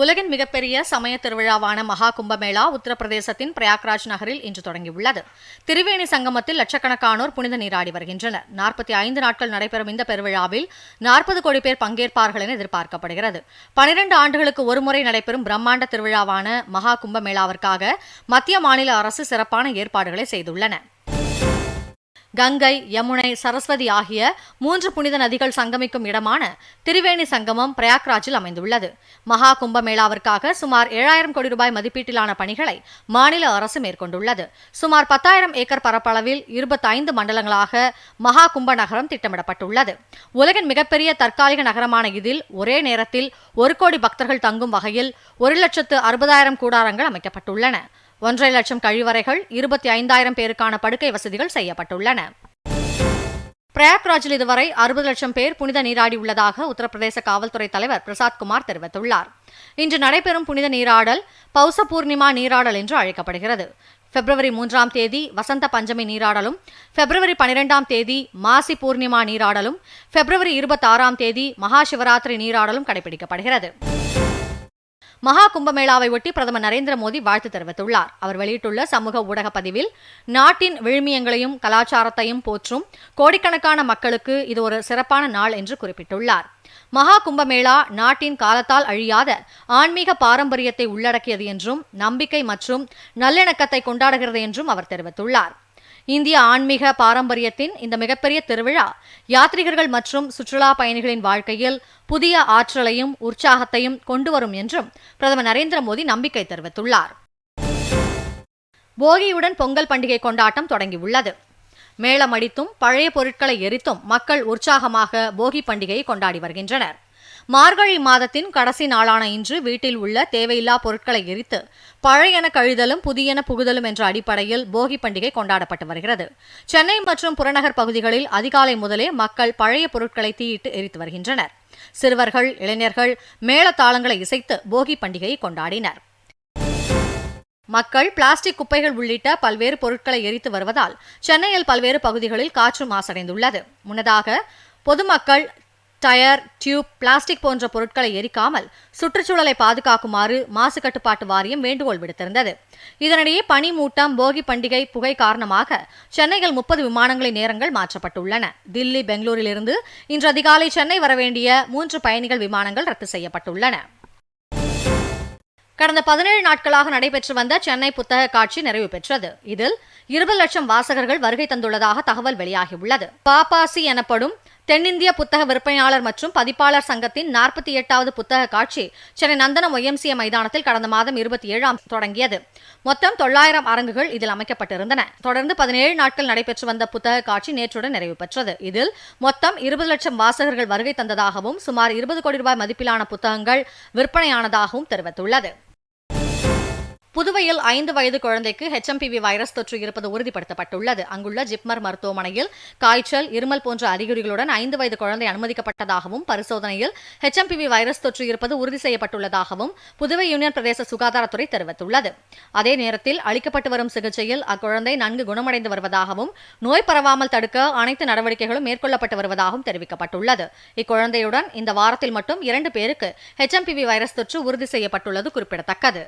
உலகின் மிகப்பெரிய சமய திருவிழாவான மகா கும்பமேளா உத்தரப்பிரதேசத்தின் பிரயாக்ராஜ் நகரில் இன்று தொடங்கியுள்ளது. திரிவேணி சங்கமத்தில் லட்சக்கணக்கானோர் புனித நீராடி வருகின்றனர். நாற்பத்தி ஐந்து நாட்கள் நடைபெறும் இந்த பெருவிழாவில் நாற்பது கோடி பேர் பங்கேற்பார்கள் என எதிர்பார்க்கப்படுகிறது. பனிரெண்டு ஆண்டுகளுக்கு ஒருமுறை நடைபெறும் பிரம்மாண்ட திருவிழாவான மகா கும்பமேளாவிற்காக மத்திய மாநில அரசு சிறப்பான ஏற்பாடுகளை செய்துள்ளன. கங்கை யமுனை சரஸ்வதி ஆகிய மூன்று புனித நதிகள் சங்கமிக்கும் இடமான திரிவேணி சங்கமம் பிரயாக்ராஜில் அமைந்துள்ளது. மகா கும்பமேளாவிற்காக சுமார் ஏழாயிரம் கோடி ரூபாய் மதிப்பீட்டிலான பணிகளை மாநில அரசு மேற்கொண்டுள்ளது. சுமார் பத்தாயிரம் ஏக்கர் பரப்பளவில் இருபத்தைந்து மண்டலங்களாக மகா கும்ப நகரம் திட்டமிடப்பட்டுள்ளது. உலகின் மிகப்பெரிய தற்காலிக நகரமான இதில் ஒரே நேரத்தில் ஒரு கோடி பக்தர்கள் தங்கும் வகையில் ஒரு லட்சத்து அறுபதாயிரம் கூடாரங்கள் அமைக்கப்பட்டுள்ளன. ஒன்றரை லட்சம் கழிவறைகள் இருபத்தி ஐந்தாயிரம் பேருக்கான படுக்கை வசதிகள் செய்யப்பட்டுள்ளன. பிரயாக்ராஜில் இதுவரை அறுபது லட்சம் பேர் புனித நீராடி உள்ளதாக உத்தரப்பிரதேச காவல்துறை தலைவர் பிரசாத் குமார் தெரிவித்துள்ளார். இன்று நடைபெறும் புனித நீராடல் பௌச பூர்ணிமா நீராடல் என்று அழைக்கப்படுகிறது. பிப்ரவரி மூன்றாம் தேதி வசந்த பஞ்சமி நீராடலும் பிப்ரவரி பனிரெண்டாம் தேதி மாசி பூர்ணிமா நீராடலும் பிப்ரவரி இருபத்தாறாம் தேதி மகா சிவராத்திரி நீராடலும் கடைபிடிக்கப்படுகிறது. மகா கும்பமேளாவை ஒட்டி பிரதமர் நரேந்திர மோடி வாழ்த்து தெரிவித்துள்ளார். அவர் வெளியிட்டுள்ள சமூக ஊடக பதிவில் நாட்டின் விழுமியங்களையும் கலாச்சாரத்தையும் போற்றும் கோடிக்கணக்கான மக்களுக்கு இது ஒரு சிறப்பான நாள் என்று குறிப்பிட்டுள்ளார். மகா கும்பமேளா நாட்டின் காலத்தால் அழியாத ஆன்மீக பாரம்பரியத்தை உள்ளடக்கியது என்றும் நம்பிக்கை மற்றும் நல்லிணக்கத்தை கொண்டாடுகிறது என்றும் அவர் தெரிவித்துள்ளார். இந்திய ஆன்மீக பாரம்பரியத்தின் இந்த மிகப்பெரிய திருவிழா. யாத்ரிகர்கள் மற்றும் சுற்றுலா பயணிகளின் வாழ்க்கையில் புதிய ஆற்றலையும் உற்சாகத்தையும் கொண்டு வரும் என்றும் பிரதமர் நரேந்திர மோடி நம்பிக்கை தெரிவித்துள்ளார். போகியுடன் பொங்கல் பண்டிகை கொண்டாட்டம் தொடங்கியுள்ளது. மேளமடித்தும் பழைய பொருட்களை எரித்தும் மக்கள் உற்சாகமாக போகி பண்டிகையை கொண்டாடி வருகின்றனர். மார்கழி மாதத்தின் கடைசி நாளான இன்று வீட்டில் உள்ள தேவையில்லா பொருட்களை எரித்து பழையன கழிதலும் புதியன புகுதலும் என்ற அடிப்படையில் போகி பண்டிகை கொண்டாடப்பட்டு வருகிறது. சென்னை மற்றும் புறநகர் பகுதிகளில் அதிகாலை முதலே மக்கள் பழைய பொருட்களை தீயிட்டு எரித்து வருகின்றனர். சிறுவர்கள் இளைஞர்கள் மேளதாளங்களை இசைத்து போகி பண்டிகையை கொண்டாடினர். மக்கள் பிளாஸ்டிக் குப்பைகள் உள்ளிட்ட பல்வேறு பொருட்களை எரித்து வருவதால் சென்னையில் பல்வேறு பகுதிகளில் காற்று மாசடைந்துள்ளது. முன்னதாக பொதுமக்கள் டயர் டியூப் பிளாஸ்டிக் போன்ற பொருட்களை எரிக்காமல் சுற்றுச்சூழலை பாதுகாக்குமாறு மாசு கட்டுப்பாட்டு வாரியம் வேண்டுகோள் விடுத்திருந்தது. இதனிடையே பனி மூட்டம் போகி பண்டிகை புகை காரணமாக சென்னையில் முப்பது விமானங்களின் நேரங்கள் மாற்றப்பட்டுள்ளன. தில்லி பெங்களூரிலிருந்து இன்று அதிகாலை சென்னை வரவேண்டிய மூன்று பயணிகள் விமானங்கள் ரத்து செய்யப்பட்டுள்ளன. கடந்த பதினேழு நாட்களாக நடைபெற்று வந்த சென்னை புத்தக காட்சி நிறைவு பெற்றது. இதில் இருபது லட்சம் வாசகர்கள் வருகை தந்துள்ளதாக தகவல் வெளியாகியுள்ளது. பாப்பாசி எனப்படும் தென்னிந்திய புத்தக விற்பனையாளர் மற்றும் பதிப்பாளர் சங்கத்தின் நாற்பத்தி எட்டாவது புத்தக காட்சி சென்னை நந்தனம் ஒய்எம்சிஏ மைதானத்தில் கடந்த மாதம் இருபத்தி ஏழாம் தொடங்கியது. மொத்தம் தொள்ளாயிரம் அரங்குகள் இதில் அமைக்கப்பட்டிருந்தன. தொடர்ந்து பதினேழு நாட்கள் நடைபெற்று வந்த புத்தக காட்சி நேற்றுடன் நிறைவு பெற்றது. இதில் மொத்தம் இருபது லட்சம் வாசகர்கள் வருகை தந்ததாகவும் சுமார் இருபது கோடி ரூபாய் மதிப்பிலான புத்தகங்கள் விற்பனையானதாகவும் தெரிவித்துள்ளது. புதுவையில் ஐந்து வயது குழந்தைக்கு ஹெச்எம்பிவி வைரஸ் தொற்று இருப்பது உறுதிப்படுத்தப்பட்டுள்ளது. அங்குள்ள ஜிப்மர் மருத்துவமனையில் காய்ச்சல் இருமல் போன்ற அறிகுறிகளுடன் ஐந்து வயது குழந்தை அனுமதிக்கப்பட்டதாகவும் பரிசோதனையில் ஹெச்எம்பிவி வைரஸ் தொற்று இருப்பது உறுதி செய்யப்பட்டுள்ளதாகவும் புதுவை யூனியன் பிரதேச சுகாதாரத்துறை தெரிவித்துள்ளது. அதே நேரத்தில் அளிக்கப்பட்டு வரும் சிகிச்சையில் அக்குழந்தை நன்கு குணமடைந்து வருவதாகவும் நோய் பரவாமல் தடுக்க அனைத்து நடவடிக்கைகளும் மேற்கொள்ளப்பட்டு வருவதாகவும் தெரிவிக்கப்பட்டுள்ளது. இக்குழந்தையுடன் இந்த வாரத்தில் மட்டும் இரண்டு பேருக்கு ஹெச்எம்பிவி வைரஸ் தொற்று உறுதி செய்யப்பட்டுள்ளது குறிப்பிடத்தக்கது.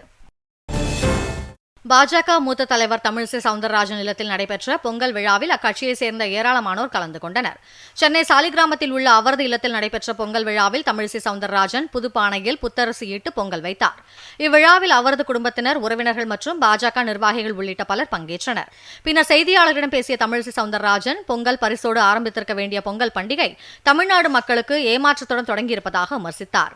பாஜக மூத்த தலைவர் தமிழிசை சவுந்தரராஜன் இல்லத்தில் நடைபெற்ற பொங்கல் விழாவில் அக்கட்சியைச் சேர்ந்த ஏராளமானோர் கலந்து கொண்டனர். சென்னை சாலிகிராமத்தில் உள்ள அவரது இல்லத்தில் நடைபெற்ற பொங்கல் விழாவில் தமிழிசை சவுந்தரராஜன் புதுப்பானையில் புத்தரசு இட்டு பொங்கல் வைத்தார். இவ்விழாவில் அவரது குடும்பத்தினர் உறவினர்கள் மற்றும் பாஜக நிர்வாகிகள் உள்ளிட்ட பலர் பங்கேற்றனர். பின்னர் செய்தியாளர்களிடம் பேசிய தமிழிசை சவுந்தரராஜன் பொங்கல் பரிசோடு ஆரம்பித்திருக்க வேண்டிய பொங்கல் பண்டிகை தமிழ்நாடு மக்களுக்கு ஏமாற்றத்துடன் தொடங்கியிருப்பதாக விமர்சித்தார்.